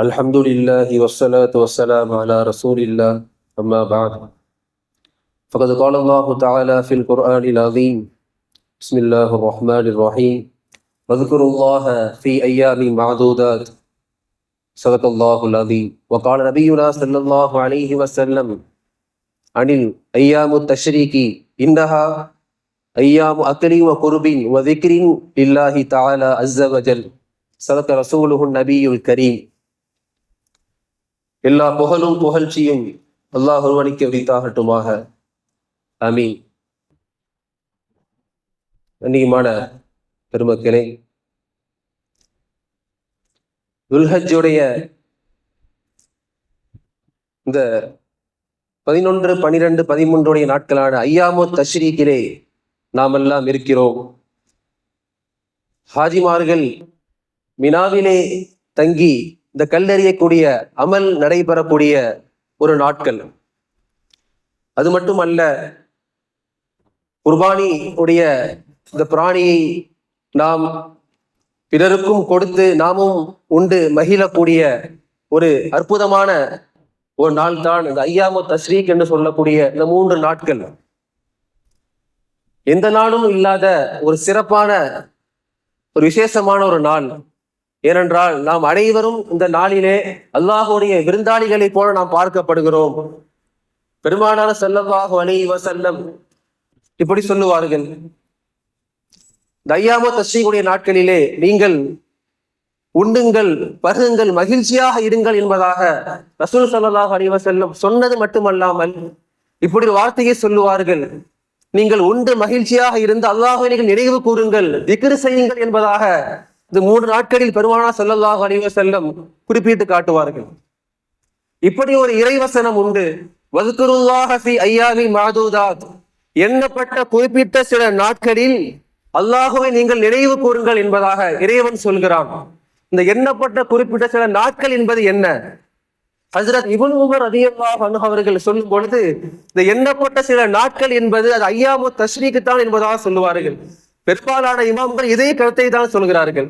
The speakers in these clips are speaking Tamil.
الحمد لله والصلاة والسلام على رسول الله أما بعد فقد قال الله تعالى في القرآن العظيم بسم الله الرحمن الرحيم واذكروا الله في أيام معدودات صدق الله العظيم وقال نبينا صلى الله عليه وسلم عن الأيام التشريك إنها أيام أكل وقرب وذكر لله تعالى عز وجل صدق رسوله النبي الكريم எல்லா புகழும் புகழ்ச்சியும் அல்லாஹ் ஒருவனுக்கு உரித்தாகட்டுமாக. அமீன் கண்ணியமான பெருமக்களே துல்ஹஜுடைய இந்த பதினொன்று பனிரெண்டு பதிமூன்றுடைய நாட்களான ஐயாமோ தஷ்ரீக்கிலே நாம் எல்லாம் இருக்கிறோம். ஹாஜிமார்கள் மினாவிலே தங்கி இந்த கல்லறியக்கூடிய அமல் நடைபெறக்கூடிய ஒரு நாட்கள். அது மட்டுமல்ல குர்பானி உடைய இந்த பிராணியை நாம் பிறருக்கும் கொடுத்து நாமும் உண்டு மகிழக்கூடிய ஒரு அற்புதமான ஒரு நாள் தான் இந்த ஐயாமு தஸ்ரீக் என்று சொல்லக்கூடிய இந்த மூன்று நாட்கள். எந்த நாளும் இல்லாத ஒரு சிறப்பான ஒரு விசேஷமான ஒரு நாள். ஏனென்றால் நாம் அனைவரும் இந்த நாளிலே அல்லாஹுடைய விருந்தாளிகளைப் போல நாம் பார்க்கப்படுகிறோம். பெருமானான செல்லவாக அலி செல்லம் இப்படி சொல்லுவார்கள். தையாம தஸ்ரீகுடைய நாட்களிலே நீங்கள் உண்ணுங்கள் பருகுங்கள் மகிழ்ச்சியாக இருங்கள் என்பதாக ரசூல் சல்லாஹ் அணிவ செல்லம் சொன்னது மட்டுமல்லாமல் இப்படி ஒரு வார்த்தையை சொல்லுவார்கள். நீங்கள் உண்டு மகிழ்ச்சியாக இருந்து அல்லாஹை நீங்கள் நினைவு கூறுங்கள் திக்ரு செய்யுங்கள் என்பதாக இந்த மூன்று நாட்களில் பெருமானா செல்லல்லாஹ் அணிவ செல்லம் குறிப்பிட்டு காட்டுவார்கள். இப்படி ஒரு இறைவசனம் உண்டு. வதுக்குருல்லாஹி ஐயாவி மாதூதாத். எண்ணப்பட்ட குறிப்பிட்ட சில நாட்களில் அல்லாஹுவை நீங்கள் நினைவு கூறுங்கள் என்பதாக இறைவன் சொல்கிறான். இந்த எண்ணப்பட்ட குறிப்பிட்ட சில நாட்கள் என்பது என்ன? ஹசரத் இவன் உமர் அதிகமாக அவர்கள் சொல்லும் பொழுது இந்த எண்ணப்பட்ட சில நாட்கள் என்பது அது ஐயாமு தஸ்ரீக்கு தான் என்பதாக சொல்லுவார்கள். பெரும்பாலான இமாம்கள் இதே கருத்தை தான் சொல்கிறார்கள்.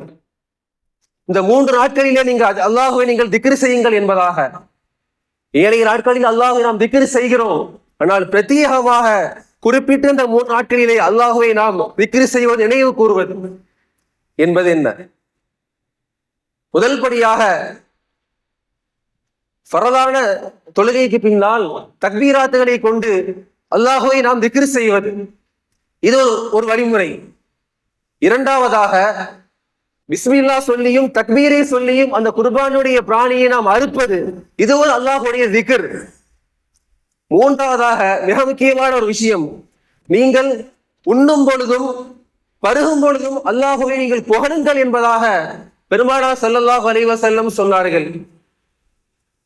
இந்த மூன்று நாட்களிலே நீங்க அல்லாஹுவை நீங்கள் திக்ரு செய்யுங்கள் என்பதாக. ஏழைய நாட்களில் அல்லாஹுவை நாம் திக்ரு செய்கிறோம். ஆனால் பிரத்யேகமாக குறிப்பிட்ட இந்த மூன்று நாட்களிலே அல்லாஹுவை நாம் திக்ரு செய்வது நினைவு கூறுவது என்பது என்ன? முதல் படியாக பரதான தொழுகைக்கு பின்னால் தக்வீராத்துகளை கொண்டு அல்லாஹுவை நாம் திக்ரு செய்வது. இது ஒரு வழிமுறை. இரண்டாவதாக பிஸ்மில்லா சொல்லியும் தக்பீரை சொல்லியும் அந்த குர்பானுடைய பிராணியை நாம் அறுப்பது இது ஒரு அல்லாஹுடைய திகர். மூன்றாவதாக மிக முக்கியமான ஒரு விஷயம். நீங்கள் உண்ணும் பொழுதும் பருகும் பொழுதும் அல்லாஹுவை நீங்கள் புகழுங்கள் என்பதாக பெருமானா சல்லல்லாஹ் அலைவசல்லம் சொன்னார்கள்.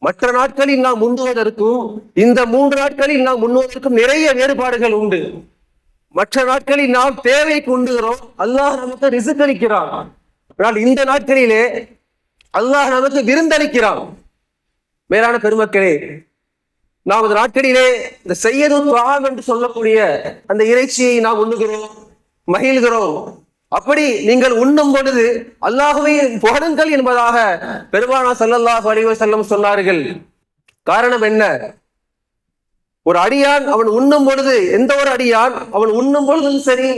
மற்ற நாட்களில் நாம் உண்ணுவதற்கும் இந்த மூன்று நாட்களில் நாம் உண்ணுவதற்கும் நிறைய வேறுபாடுகள் உண்டு. மற்ற நாட்களில் நாம் தேவை கொண்டுகிறோம். அல்லாஹ் நமக்கு ரிசுக்களிக்கிறான் ஆனால் இந்த நாட்களிலே அல்லாஹ் நமக்கு விருந்தளிக்கிறான் மேலான பெருமக்களே நாம் அந்த நாட்களிலே இந்த செய்யது என்று சொல்லக்கூடிய அந்த இறைச்சியை நாம் உண்ணுகிறோம் மகிழ்கிறோம். அப்படி நீங்கள் உண்ணும் பொழுது அல்லாஹுவை புகழுங்கள் என்பதாக பெருமானா சல்லல்லாஹ் அலிவ செல்லம் சொன்னார்கள். காரணம் என்ன? ஒரு அடியான் அவன் உண்ணும் பொழுது எந்த ஒரு அடியான் அவன் உண்ணும் பொழுதும் சரி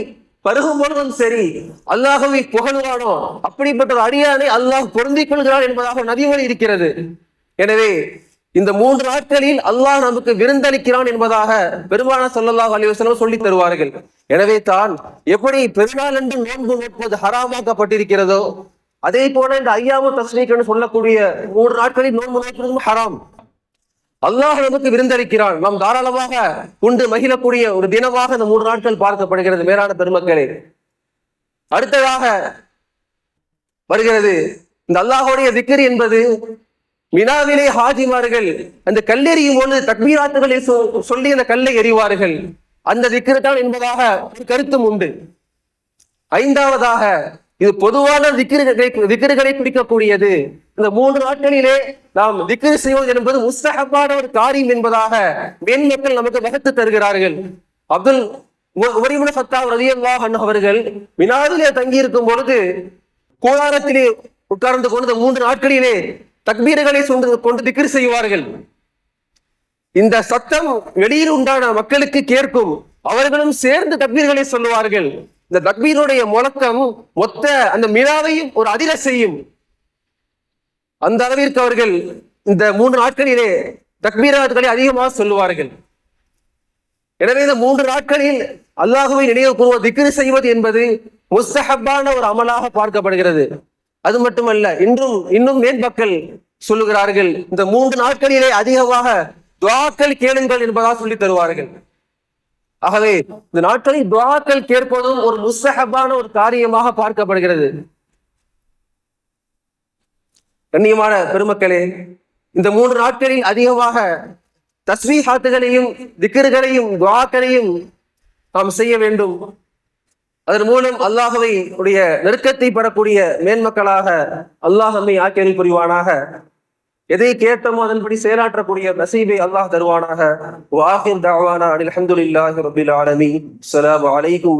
பருகும் பொழுதும் சரி அல்லாஹவை புகழ்வானோ? அப்படிப்பட்ட ஒரு அடியானை அல்லாஹ் பொருந்திக் கொள்கிறான் என்பதாக நதிமொழி இருக்கிறது. எனவே இந்த மூன்று நாட்களில் அல்லாஹ் நமக்கு விருந்தளிக்கிறான் என்பதாக பெருமான சொல்லல்லாஹ் அலிவசனம் சொல்லி தருவார்கள். எனவே தான் எப்படி பெருநாள் என்று நோன்பு நோட்பது ஹராமாக்கப்பட்டிருக்கிறதோ அதே போல இந்த ஐயாமு தஸ்ரீக் என்று சொல்லக்கூடிய மூன்று நாட்களில் நோன்பு நோட்பதும் ஹராம். அல்லாஹ் நமக்கு விருந்தளிக்கிறான். நாம் தாராளமாக உண்டு மகிழக்கூடிய ஒரு தினமாக இந்த மூன்று நாட்கள் பார்க்கப்படுகிறது மேலான பெருமக்களே. அடுத்ததாக வருகிறது இந்த அல்லாஹுடைய திக்கர் என்பது மினாவிலே ஹாஜிமார்கள் அந்த கல்லெறியும் போது தக்மீராத்துகளை சொல்லி அந்த கல்லை எறிவார்கள். அந்த திக்கர் தான் என்பதாக ஒரு கருத்தும் உண்டு. ஐந்தாவதாக இது பொதுவான விக்கிரகளை குறிக்கக்கூடியது. இந்த மூன்று நாட்களிலே நாம் திக்ரு செய்வது என்பது முஸ்தகப்பான ஒரு காரியம் என்பதாக மேன் மக்கள் நமக்கு வகுத்து தருகிறார்கள். அப்துல் உபரிமுன சத்தா ரதியல்லாஹ் அவர்கள் வினாதிலே தங்கி இருக்கும் பொழுது கூடாரத்திலே உட்கார்ந்து கொண்டு மூன்று நாட்களிலே தக்பீர்களை சொந்து கொண்டு திக்ர் செய்வார்கள். இந்த சத்தம் வெளியில் உண்டான மக்களுக்கு கேட்கும். அவர்களும் சேர்ந்து தக்பீர்களை சொல்லுவார்கள். இந்த தக்பீருடைய முழக்கம் மொத்த அந்த மினாவையும் ஒரு அதிர செய்யும் அந்த அளவிற்கு அவர்கள் இந்த மூன்று நாட்களிலே தக்பீராத்துகளை அதிகமாக சொல்லுவார்கள். எனவே இந்த மூன்று நாட்களில் அல்லாஹுவை நினைவு கூறுவது திக்ரு செய்வது என்பது முஸ்தஹப்பான ஒரு அமலாக பார்க்கப்படுகிறது. அது மட்டுமல்ல இன்றும் இன்னும் மேன்பக்கள் சொல்லுகிறார்கள் இந்த மூன்று நாட்களிலே அதிகமாக துவாக்கள் கேளுங்கள் என்பதாக சொல்லி தருவார்கள். ஆகவே இந்த நாட்களில் துவாக்கள் கேட்பதும் ஒரு முஸ்தஹப்பான ஒரு காரியமாக பார்க்கப்படுகிறது. கண்ணியமான பெருமக்களே இந்த மூன்று நாட்களில் அதிகமாக தஸ்மீஹாத்துகளையும் திக்கர்களையும் துவாக்களையும் நாம் செய்ய வேண்டும். அதன் மூலம் அல்லாஹவை உடைய நெருக்கத்தை பெறக்கூடிய மேன்மக்களாக அல்லாஹ் நம்மை ஆக்கியல் புரிவானாக. எதை கேட்டோமோ அதன்படி செயலாற்றக்கூடிய நசீபை அல்லாஹ் தருவானாக. வாஹிர் தவானா அனில் அஹமதுல்லாஹி ரபில் ஆலமீன். அஸ்ஸலாமு அலைக்கும்